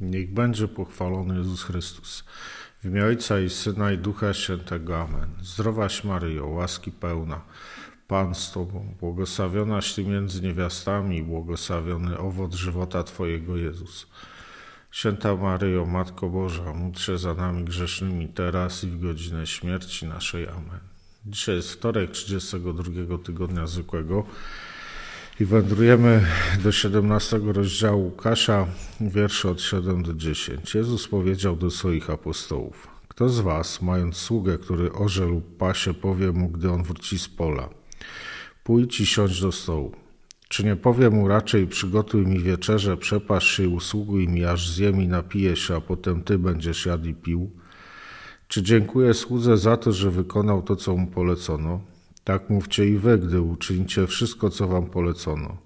Niech będzie pochwalony Jezus Chrystus. W imię Ojca i Syna i Ducha Świętego. Amen. Zdrowaś Maryjo, łaski pełna. Pan z Tobą, błogosławionaś Ty między niewiastami błogosławiony owoc żywota Twojego Jezus. Święta Maryjo, Matko Boża, módl się za nami grzesznymi teraz i w godzinę śmierci naszej. Amen. Dzisiaj jest wtorek 32 tygodnia zwykłego i wędrujemy do 17 rozdziału Łukasza, wiersze od 7 do 10. Jezus powiedział do swoich apostołów: Kto z was, mając sługę, który orze lub pasie, powie mu, gdy on wróci z pola: Pójdź i siądź do stołu. Czy nie powie mu raczej: Przygotuj mi wieczerze, przepasz się i usługuj mi, aż zjem i napiję się, a potem ty będziesz jadł i pił? Czy dziękuję słudze za to, że wykonał to, co mu polecono? Tak mówcie i wy, gdy uczynicie wszystko, co wam polecono.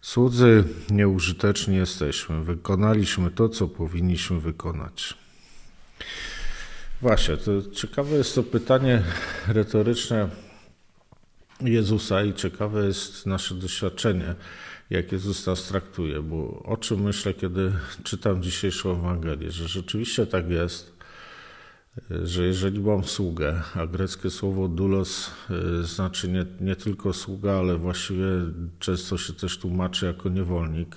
Słudzy nieużyteczni jesteśmy. Wykonaliśmy to, co powinniśmy wykonać. Właśnie, to ciekawe jest to pytanie retoryczne Jezusa i ciekawe jest nasze doświadczenie, jak Jezus nas traktuje, bo o czym myślę, kiedy czytam dzisiejszą Ewangelię, że rzeczywiście tak jest, że jeżeli mam sługę, a greckie słowo doulos znaczy nie, nie tylko sługa, ale właściwie często się też tłumaczy jako niewolnik,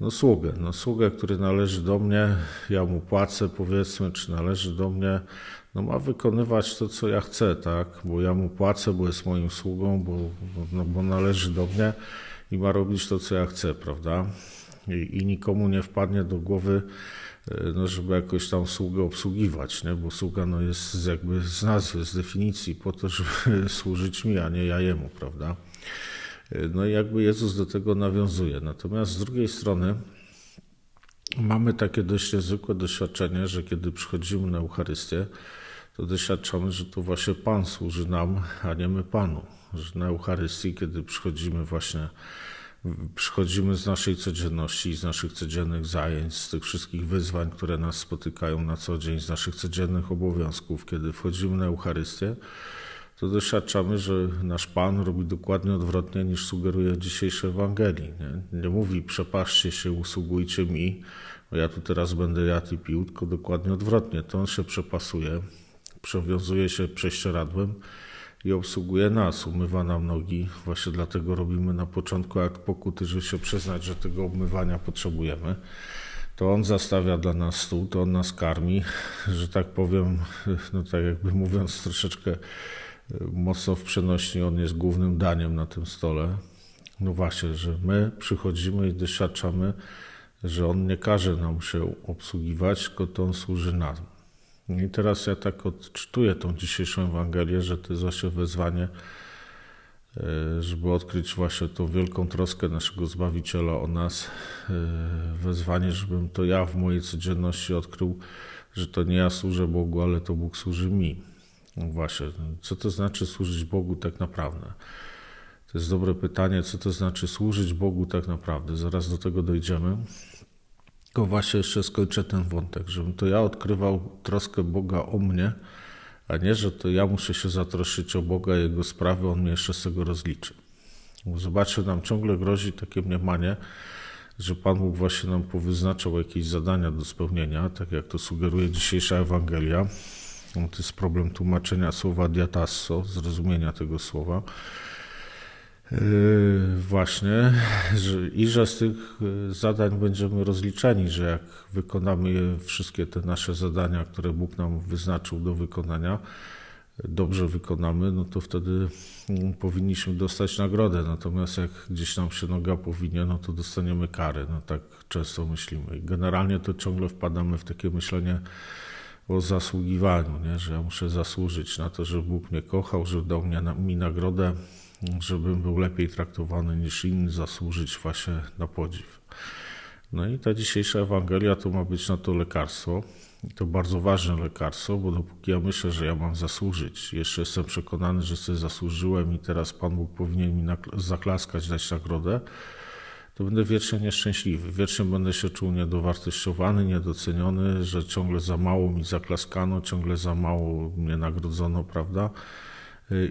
no sługę, no sługę, który należy do mnie, ja mu płacę powiedzmy, czy należy do mnie, no ma wykonywać to, co ja chcę, tak, bo ja mu płacę, bo jest moim sługą, bo, no, bo należy do mnie i ma robić to, co ja chcę, prawda, i, i nikomu nie wpadnie do głowy, no, żeby jakoś tam sługę obsługiwać, nie? bo sługa no, jest jakby z nazwy, z definicji po to, żeby służyć mi, a nie ja jemu, prawda? No i jakby Jezus do tego nawiązuje. Natomiast z drugiej strony mamy takie dość niezwykłe doświadczenie, że kiedy przychodzimy na Eucharystię, to doświadczamy, że to właśnie Pan służy nam, a nie my Panu. Że na Eucharystii, kiedy przychodzimy właśnie przychodzimy z naszej codzienności, z naszych codziennych zajęć, z tych wszystkich wyzwań, które nas spotykają na co dzień, z naszych codziennych obowiązków. Kiedy wchodzimy na Eucharystię, to doświadczamy, że nasz Pan robi dokładnie odwrotnie niż sugeruje dzisiejsze Ewangelii. Nie, nie mówi przepaszcie się, usługujcie mi, ja tu teraz będę jadł i pił, tylko dokładnie odwrotnie. To On się przepasuje, przewiązuje się prześcieradłem i obsługuje nas, umywa nam nogi. Właśnie dlatego robimy na początku akt pokuty, żeby się przyznać, że tego obmywania potrzebujemy. To on zastawia dla nas stół, to on nas karmi, że tak powiem, no tak jakby mówiąc troszeczkę mocno w przenośni, on jest głównym daniem na tym stole. No właśnie, że my przychodzimy i doświadczamy, że on nie każe nam się obsługiwać, tylko to on służy nam. I teraz ja tak odczytuję tą dzisiejszą Ewangelię, że to jest właśnie wezwanie, żeby odkryć właśnie tą wielką troskę naszego Zbawiciela o nas. Wezwanie, żebym to ja w mojej codzienności odkrył, że to nie ja służę Bogu, ale to Bóg służy mi. No właśnie, co to znaczy służyć Bogu tak naprawdę? To jest dobre pytanie, co to znaczy służyć Bogu tak naprawdę. Zaraz do tego dojdziemy. Tylko właśnie jeszcze skończę ten wątek, żebym to ja odkrywał troskę Boga o mnie, a nie, że to ja muszę się zatroszczyć o Boga i Jego sprawy, On mnie jeszcze z tego rozliczy. Zobaczcie, nam ciągle grozi takie mniemanie, że Pan Bóg właśnie nam powyznaczał jakieś zadania do spełnienia, tak jak to sugeruje dzisiejsza Ewangelia. To jest problem tłumaczenia słowa diatasso, zrozumienia tego słowa. Właśnie, że, i że z tych zadań będziemy rozliczeni, że jak wykonamy wszystkie te nasze zadania, które Bóg nam wyznaczył do wykonania, dobrze wykonamy, no to wtedy powinniśmy dostać nagrodę. Natomiast jak gdzieś nam się noga powinie, no to dostaniemy karę. No tak często myślimy. Generalnie to ciągle wpadamy w takie myślenie o zasługiwaniu, nie? że ja muszę zasłużyć na to, że Bóg mnie kochał, że dał mi nagrodę żebym był lepiej traktowany niż inni, zasłużyć właśnie na podziw. No i ta dzisiejsza Ewangelia to ma być na to lekarstwo. I to bardzo ważne lekarstwo, bo dopóki ja myślę, że ja mam zasłużyć, jeszcze jestem przekonany, że sobie zasłużyłem i teraz Pan Bóg powinien mi zaklaskać, dać nagrodę, to będę wiecznie nieszczęśliwy. Wiecznie będę się czuł niedowartościowany, niedoceniony, że ciągle za mało mi zaklaskano, ciągle za mało mnie nagrodzono, prawda?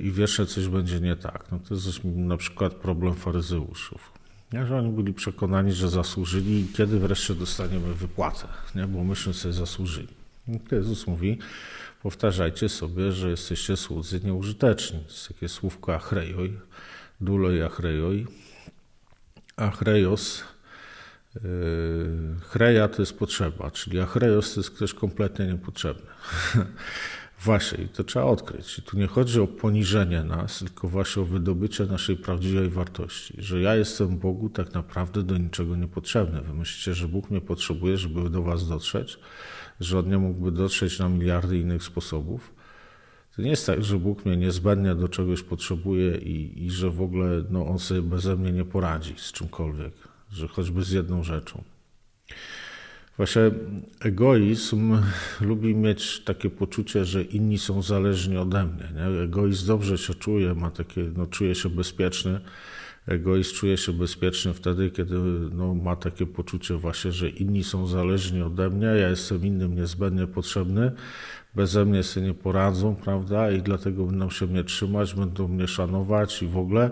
I wierzę, coś będzie nie tak. No to jest na przykład problem faryzeuszów. Nie? Że oni byli przekonani, że zasłużyli i kiedy wreszcie dostaniemy wypłatę, nie? bo myśmy sobie zasłużyli. Jezus mówi, powtarzajcie sobie, że jesteście słudzy nieużyteczni. To jest takie słówko achrejoj, duloj achrejoj. Achrejos, yy, chreja to jest potrzeba, czyli achrejos to jest ktoś kompletnie niepotrzebny. Właśnie, i to trzeba odkryć. I tu nie chodzi o poniżenie nas, tylko właśnie o wydobycie naszej prawdziwej wartości. Że ja jestem Bogu tak naprawdę do niczego niepotrzebny. Wy myślicie, że Bóg mnie potrzebuje, żeby do Was dotrzeć? Że On nie mógłby dotrzeć na miliardy innych sposobów? To nie jest tak, że Bóg mnie niezbędnie do czegoś potrzebuje i, i że w ogóle no, On sobie beze mnie nie poradzi z czymkolwiek. Że choćby z jedną rzeczą. Właśnie egoizm lubi mieć takie poczucie, że inni są zależni ode mnie. Nie? Egoizm dobrze się czuje, ma takie, no, czuje się bezpieczny. Egoizm czuje się bezpieczny wtedy, kiedy no, ma takie poczucie właśnie, że inni są zależni ode mnie, ja jestem innym niezbędnie potrzebny, beze mnie sobie nie poradzą, prawda? I dlatego będą się mnie trzymać, będą mnie szanować i w ogóle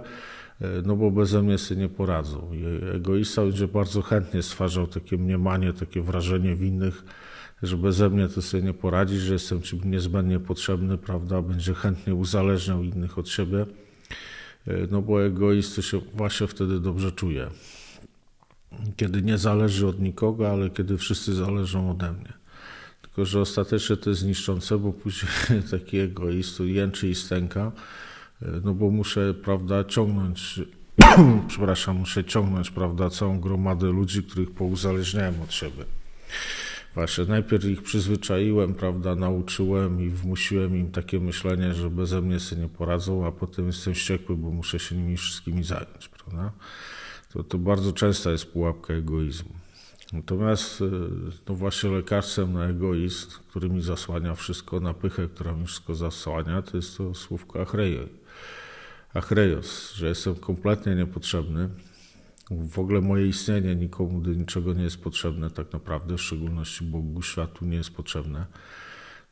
no bo beze mnie sobie nie poradzą. Egoista będzie bardzo chętnie stwarzał takie mniemanie, takie wrażenie w innych, że beze mnie to sobie nie poradzi, że jestem ci niezbędnie potrzebny, prawda? Będzie chętnie uzależniał innych od siebie, no bo egoist to się właśnie wtedy dobrze czuje. Kiedy nie zależy od nikogo, ale kiedy wszyscy zależą ode mnie. Tylko, że ostatecznie to jest niszczące, bo później taki egoist jęczy i stęka, no bo muszę, prawda, ciągnąć, przepraszam, muszę ciągnąć, prawda, całą gromadę ludzi, których pouzależniałem od siebie. Właśnie, najpierw ich przyzwyczaiłem, prawda, nauczyłem i wmusiłem im takie myślenie, że beze mnie sobie nie poradzą, a potem jestem wściekły, bo muszę się nimi wszystkimi zająć, prawda. To, to bardzo częsta jest pułapka egoizmu. Natomiast no właśnie lekarstwem na egoizm, który mi zasłania wszystko, na pychę, która mi wszystko zasłania, to jest to słówko achrejoj. Achrejos, że jestem kompletnie niepotrzebny. W ogóle moje istnienie nikomu do niczego nie jest potrzebne tak naprawdę, w szczególności Bogu, światu nie jest potrzebne.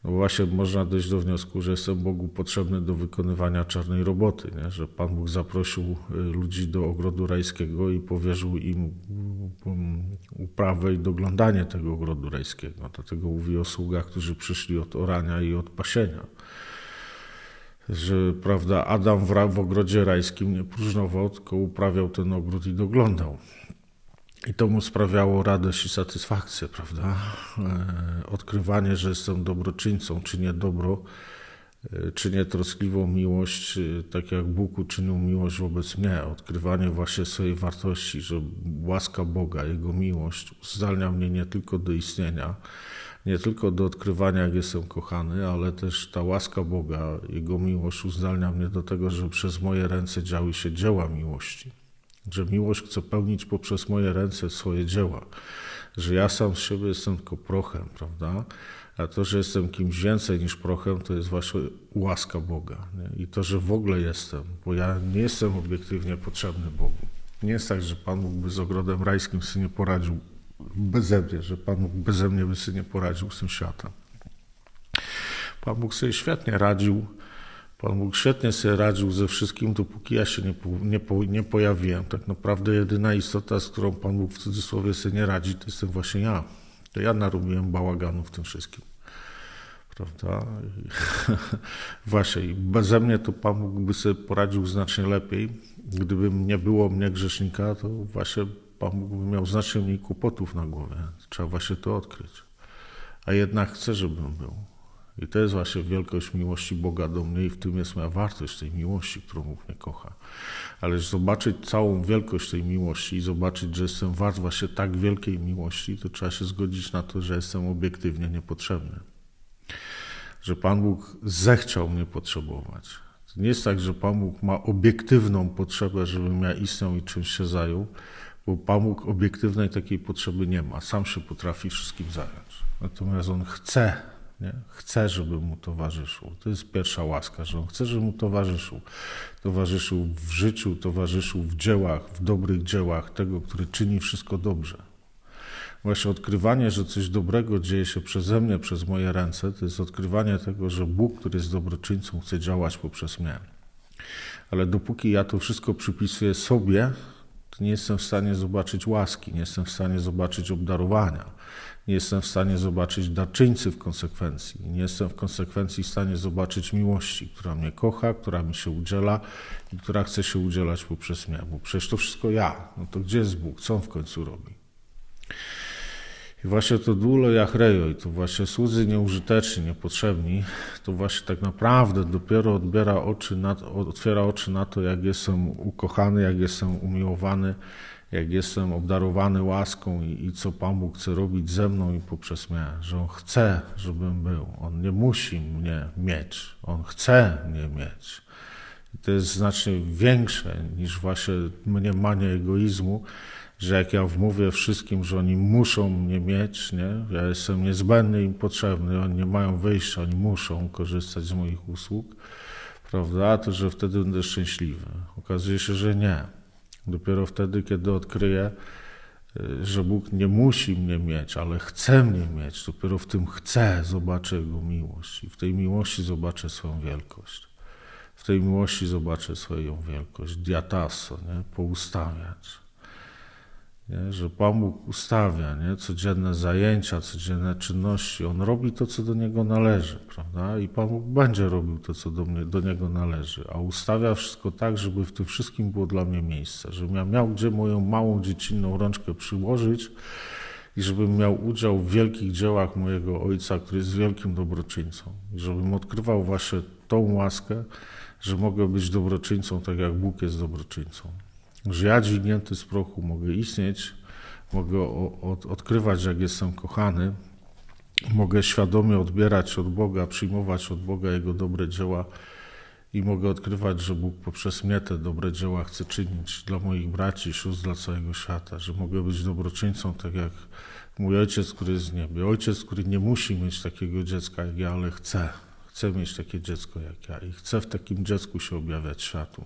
No właśnie można dojść do wniosku, że jestem Bogu potrzebny do wykonywania czarnej roboty, nie? że Pan Bóg zaprosił ludzi do ogrodu rajskiego i powierzył im uprawę i doglądanie tego ogrodu rajskiego. Dlatego mówi o sługach, którzy przyszli od orania i od pasienia. Że prawda, Adam w, w ogrodzie rajskim nie próżnował, tylko uprawiał ten ogród i doglądał. I to mu sprawiało radość i satysfakcję, prawda? Odkrywanie, że jestem dobroczyńcą, czynię dobro, czynię troskliwą miłość, tak jak Bóg uczynił miłość wobec mnie. Odkrywanie właśnie swojej wartości, że łaska Boga, Jego miłość uzdalnia mnie nie tylko do istnienia, nie tylko do odkrywania, jak jestem kochany, ale też ta łaska Boga, Jego miłość uzdalnia mnie do tego, że przez moje ręce działy się dzieła miłości że miłość chce pełnić poprzez moje ręce swoje dzieła, że ja sam z siebie jestem tylko prochem, prawda? A to, że jestem kimś więcej niż prochem, to jest właśnie łaska Boga. Nie? I to, że w ogóle jestem, bo ja nie jestem obiektywnie potrzebny Bogu. Nie jest tak, że Pan mógłby z ogrodem rajskim sobie nie poradził beze mnie, że Pan Bóg beze mnie by sobie nie poradził z tym światem. Pan Bóg sobie świetnie radził Pan Bóg świetnie sobie radził ze wszystkim, dopóki ja się nie, nie, nie pojawiłem. Tak naprawdę jedyna istota, z którą Pan Bóg w cudzysłowie sobie nie radzi, to jestem właśnie ja. To ja narobiłem bałaganu w tym wszystkim. Prawda? właśnie, i mnie to Pan Bóg by sobie poradził znacznie lepiej. Gdyby nie było mnie grzesznika, to właśnie Pan miał znacznie mniej kłopotów na głowie. Trzeba właśnie to odkryć. A jednak chcę, żebym był. I to jest właśnie wielkość miłości Boga do mnie i w tym jest moja wartość tej miłości, którą Bóg mnie kocha. Ale zobaczyć całą wielkość tej miłości i zobaczyć, że jestem wart właśnie tak wielkiej miłości, to trzeba się zgodzić na to, że jestem obiektywnie niepotrzebny. Że Pan Bóg zechciał mnie potrzebować. To nie jest tak, że Pan Bóg ma obiektywną potrzebę, żebym ja istniał i czymś się zajął, bo Bóg obiektywnej takiej potrzeby nie ma. Sam się potrafi wszystkim zająć. Natomiast On chce nie? Chce, żeby mu towarzyszył. To jest pierwsza łaska, że on chce, żeby mu towarzyszył. Towarzyszył w życiu, towarzyszył w dziełach, w dobrych dziełach tego, który czyni wszystko dobrze. Właśnie odkrywanie, że coś dobrego dzieje się przeze mnie, przez moje ręce, to jest odkrywanie tego, że Bóg, który jest dobroczyńcą, chce działać poprzez mnie. Ale dopóki ja to wszystko przypisuję sobie, nie jestem w stanie zobaczyć łaski, nie jestem w stanie zobaczyć obdarowania, nie jestem w stanie zobaczyć darczyńcy w konsekwencji, nie jestem w konsekwencji w stanie zobaczyć miłości, która mnie kocha, która mi się udziela i która chce się udzielać poprzez mnie, bo przecież to wszystko ja. No to gdzie jest Bóg? Co On w końcu robi? I właśnie to dulo jachrejo i to właśnie słudzy nieużyteczni, niepotrzebni, to właśnie tak naprawdę dopiero odbiera oczy na, otwiera oczy na to, jak jestem ukochany, jak jestem umiłowany, jak jestem obdarowany łaską i, i co Pan Bóg chce robić ze mną i poprzez mnie, że On chce, żebym był. On nie musi mnie mieć, On chce mnie mieć. I to jest znacznie większe niż właśnie mniemanie egoizmu, że jak ja wmówię wszystkim, że oni muszą mnie mieć, nie? ja jestem niezbędny im potrzebny, oni nie mają wyjścia, oni muszą korzystać z moich usług, prawda, to że wtedy będę szczęśliwy. Okazuje się, że nie. Dopiero wtedy, kiedy odkryję, y, że Bóg nie musi mnie mieć, ale chce mnie mieć, dopiero w tym chce zobaczę Jego miłość i w tej miłości zobaczę swoją wielkość. W tej miłości zobaczę swoją wielkość, diataso, nie? poustawiać. Nie? Że Pan Bóg ustawia nie? codzienne zajęcia, codzienne czynności. On robi to, co do Niego należy, prawda? I Pan Bóg będzie robił to, co do, mnie, do Niego należy. A ustawia wszystko tak, żeby w tym wszystkim było dla mnie miejsce. Żebym ja miał gdzie moją małą, dziecinną rączkę przyłożyć i żebym miał udział w wielkich dziełach mojego Ojca, który jest wielkim dobroczyńcą. I żebym odkrywał właśnie tą łaskę, że mogę być dobroczyńcą, tak jak Bóg jest dobroczyńcą że ja dźwignięty z prochu mogę istnieć, mogę od, odkrywać, jak jestem kochany, mogę świadomie odbierać od Boga, przyjmować od Boga Jego dobre dzieła i mogę odkrywać, że Bóg poprzez mnie te dobre dzieła chce czynić dla moich braci sióstr, dla całego świata, że mogę być dobroczyńcą, tak jak mój ojciec, który jest w niebie. Ojciec, który nie musi mieć takiego dziecka jak ja, ale chce. Chce mieć takie dziecko jak ja i chce w takim dziecku się objawiać światu.